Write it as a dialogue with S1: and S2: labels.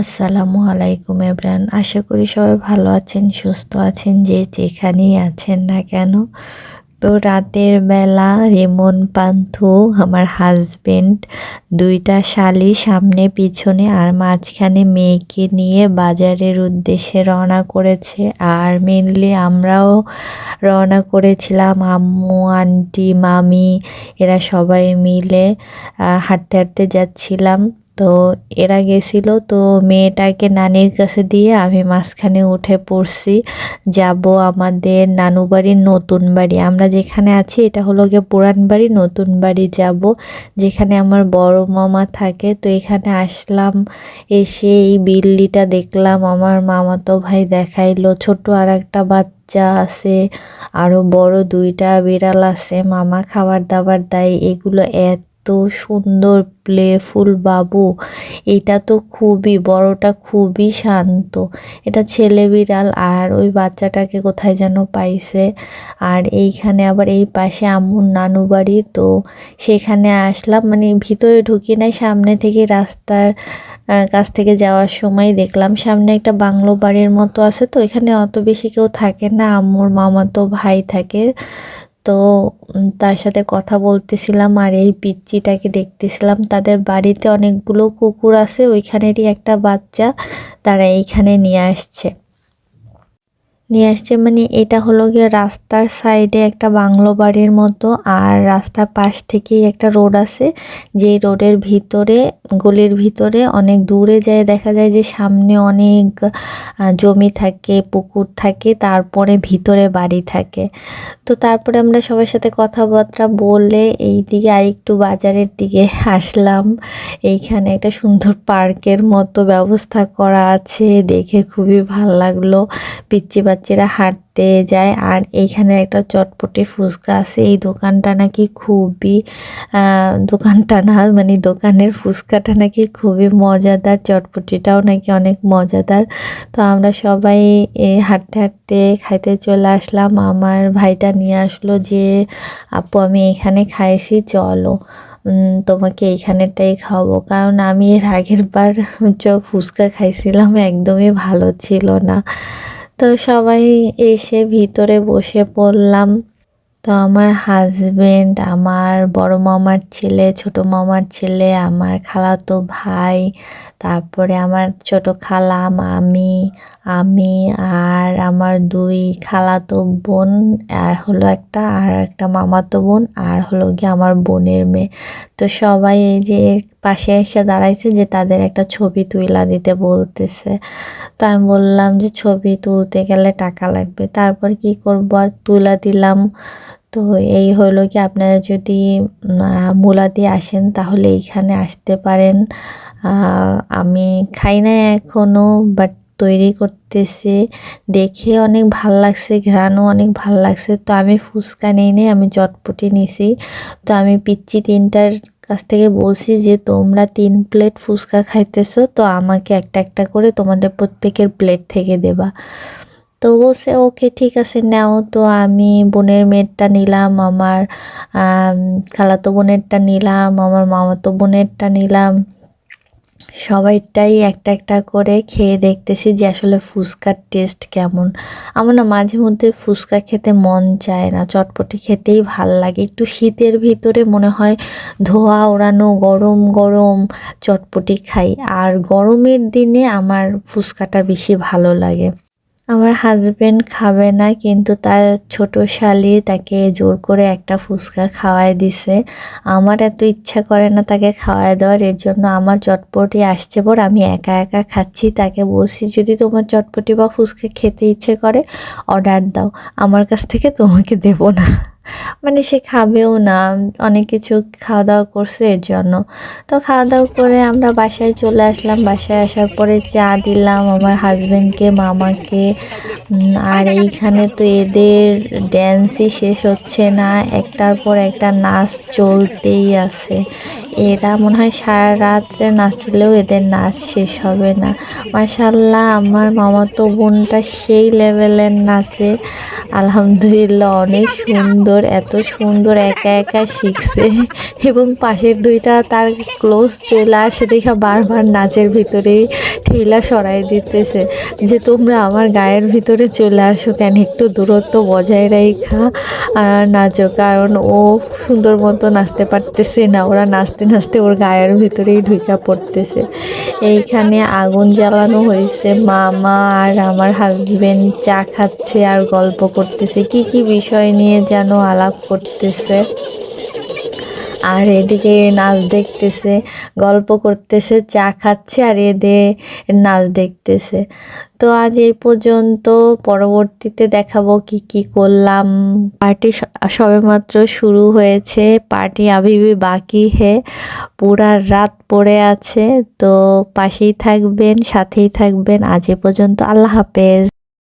S1: আসসালামু আলাইকুম এব্রান আশা করি সবাই ভালো আছেন, সুস্থ আছেন, যে যেখানেই আছেন না কেন। তো রাতের বেলা রেমন পান্থু, আমার হাজবেন্ড দুইটা শালি সামনে পিছনে আর মাঝখানে মেয়েকে নিয়ে বাজারের উদ্দেশ্যে রওনা করেছে। আর মেনলি আমরাও রওনা করেছিলাম, আম্মু, আন্টি, মামি, এরা সবাই মিলে হাঁটতে হাঁটতে যাচ্ছিলাম। তো এরা গেছিল তো মেয়েটাকে নানির কাছে দিয়ে আমি মাঝখানে উঠে পড়ছি। যাব আমাদের নানু বাড়ির নতুন বাড়ি। আমরা যেখানে আছি, এটা হলো গিয়ে পুরান বাড়ি, নতুন বাড়ি যাব। যেখানে আমার বড় মামা থাকে, তো এখানে আসলাম, এসে এই বিল্লিটা দেখলাম। আমার মামাতো ভাই দেখাইলো ছোট আর একটা বাচ্চা আছে আরও বড় দুইটা বিড়াল আছে। মামা খাবার দাবার দেয়, এগুলো এত এত সুন্দর প্লেফুল বাবু। এটা তো খুবই, বড়টা খুবই শান্ত। এটা ছেলে বিড়াল, আর ওই বাচ্চাটাকে কোথায় যেন পাইছে। আর এইখানে আবার এই পাশে আম্মুর নানু বাড়ি, তো সেখানে আসলাম। মানে ভিতরে ঢুকি নাই, সামনে থেকে রাস্তার কাছ থেকে যাওয়ার সময় দেখলাম। সামনে একটা বাংলো বাড়ির মতো আছে, তো এখানে অত বেশি কেউ থাকে না। আম্মুর মামাতো ভাই থাকে। তো তার সাথে কথা বলতেছিলাম আর এই পিচ্চিটাকে দেখতেছিলাম। তাদের বাড়িতে অনেকগুলো কুকুর আছে, ওইখানেরই একটা বাচ্চা তারা এইখানে নিয়ে আসছে। নিয়ে আসছে। মানে এটা হলো গিয়ে রাস্তার সাইডে একটা বাংলো বাড়ির মতো আর রাস্তার পাশ থেকেই একটা রোড আছে। যে রোডের ভিতরে, গলির ভিতরে অনেক দূরে যায় দেখা যায় যে সামনে অনেক জমি থাকে, পুকুর থাকে, তারপরে ভিতরে বাড়ি থাকে। তো তারপরে আমরা সবার সাথে কথাবার্তা বলে এই দিকে আরেকটু বাজারের দিকে আসলাম। এইখানে একটা সুন্দর পার্কের মতো ব্যবস্থা করা আছে, দেখে খুবই ভালো লাগল। পিচ্ছি বাচ্চারা হাঁটতে যায় আর এইখানে একটা চটপটি ফুচকা আছে। এই দোকানটা নাকি খুবই দোকানটা না মানে দোকানের ফুচকাটা নাকি খুবই মজাদার, চটপটিটাও নাকি অনেক মজাদার। তো আমরা সবাই হাঁটতে হাঁটতে খাইতে চলে আসলাম। আমার ভাইটা নিয়ে আসলো যে, আপু, আমি এখানে খাইছি, চলো। তোমাকে এইখানেরটাই খাওয়াবো। কারণ আমি এর আগের বার ফুচকা খাইছিলাম, একদমই ভালো ছিল না। তো সবাই এসে ভিতরে বসে পড়লাম। তো আমার হাজবেন্ড আমার বড় মামার ছেলে, ছোট মামার ছেলে, আমার খালাতো ভাই, তারপরে আমার ছোট খালা, মামি, আমি আর আমার দুই খালাতো বোন, আর হলো একটা, আর একটা মামাতো বোন, আর হলো গিয়ে আমার বোনের মেয়ে। তো সবাই এই যে পাশে এসে দাঁড়াইছে যে তাদের একটা ছবি তুইলা দিতে বলতেছে। তো আমি বললাম যে ছবি তুলতে গেলে টাকা লাগবে, তারপর কি করব আর তুলা দিলাম। তো এই হলো কি আপনারা যদি মূলা দিয়ে আসেন তাহলে এইখানে আসতে পারেন। আমি খাই না এখনও বাট তৈরি করতেছে। দেখে অনেক ভালো লাগছে, ঘ্রাণও অনেক ভালো লাগছে। তো আমি ফুচকা নেই নেই, আমি চটপটি নিছি। তো আমি পিচ্ছি তিনটার কাছ থেকে বলছি যে, তোমরা তিন প্লেট ফুচকা খাইতেছো, তো আমাকে একটা একটা করে তোমাদের প্রত্যেকের প্লেট থেকে দেবা। তো বলছে ওকে, ঠিক আছে, নাও তো, আমি বোনের মেয়েরটা নিলাম, আমার খালাতো বোনেরটা নিলাম, আমার মামাতো বোনেরটা নিলাম। সবাইটাই একটা একটা করে খেয়ে দেখতেছি যে আসলে ফুচকার টেস্ট কেমন। আমার না মাঝে মধ্যে ফুচকা খেতে মন চায় না, চটপটি খেতেই ভালো লাগে। একটু শীতের ভিতরে মনে হয় ধোয়া ওড়ানো, গরম গরম চটপটি খাই। আর গরমের দিনে আমার ফুচকাটা বেশি ভালো লাগে। আমার হাজব্যান্ড খাবে না, কিন্তু তার ছোট শালি তাকে জোর করে একটা ফুচকা খাওয়ায় দিছে। আমার এত ইচ্ছা করে না তাকে খাওয়ায় দেওয়ার, এর জন্য আমার চটপটি আসছে পর আমি একা একা খাচ্ছি। তাকে বলছি, যদি তোমার চটপটি বা ফুচকা খেতে ইচ্ছে করে অর্ডার দাও। আমার কাছ থেকে তোমাকে দেব না। মানে সে খাবেও না, অনেক কিছু খাওয়া দাওয়া করছে এর জন্য। তো খাওয়া দাওয়া করে আমরা বাসায় চলে আসলাম। বাসায় আসার পরে চা দিলাম আমার হাজব্যান্ডকে মামাকে। আর এইখানে তো এদের ড্যান্সই শেষ হচ্ছে না। একটার পর একটা নাচ চলতেই আছে। এরা মনে হয় সারা রাত্রে নাচলেও এদের নাচ শেষ হবে না। মাসাল্লাহ আমার মামা তো বোনটা সেই লেভেলের নাচে। আলহামদুলিল্লাহ, অনেক সুন্দর, এত সুন্দর, একা একা শিখছে। এবং পাশের দুইটা তার ক্লোজ চলে আসে, দেখা বারবার নাচের ভিতরেই। ঠেলা সরাই দিতেছে যে তোমরা আমার গায়ের ভিতরে চলে আসো কেন? একটু দূরত্ব বজায় রেখা আর নাচো, কারণ ও সুন্দর মতো নাচতে পারতেছে না। ওরা নাচতে নাচতে ওর গায়ের ভিতরেই ঢুকা পড়তেছে। এইখানে আগুন জ্বালানো হয়েছে। মামা আর আমার হাজব্যান্ড চা খাচ্ছে আর গল্প করতেছে। কি কি বিষয় নিয়ে যেন আলাপ করতেছে? আর এদিকে নাচ দেখতেছে, গল্প করতেছে, চা খাচ্ছে আর এদে নাচ দেখতেছে। তো আজ এই পর্যন্ত, পরবর্তীতে দেখাবো কি কি করলাম। পার্টি সবেমাত্র শুরু হয়েছে, পার্টি আবিবি বাকি হে, পুরা রাত পড়ে আছে। তো পাশেই থাকবেন, সাথেই থাকবেন। আজ এ পর্যন্ত আল্লাহ হাফেজ।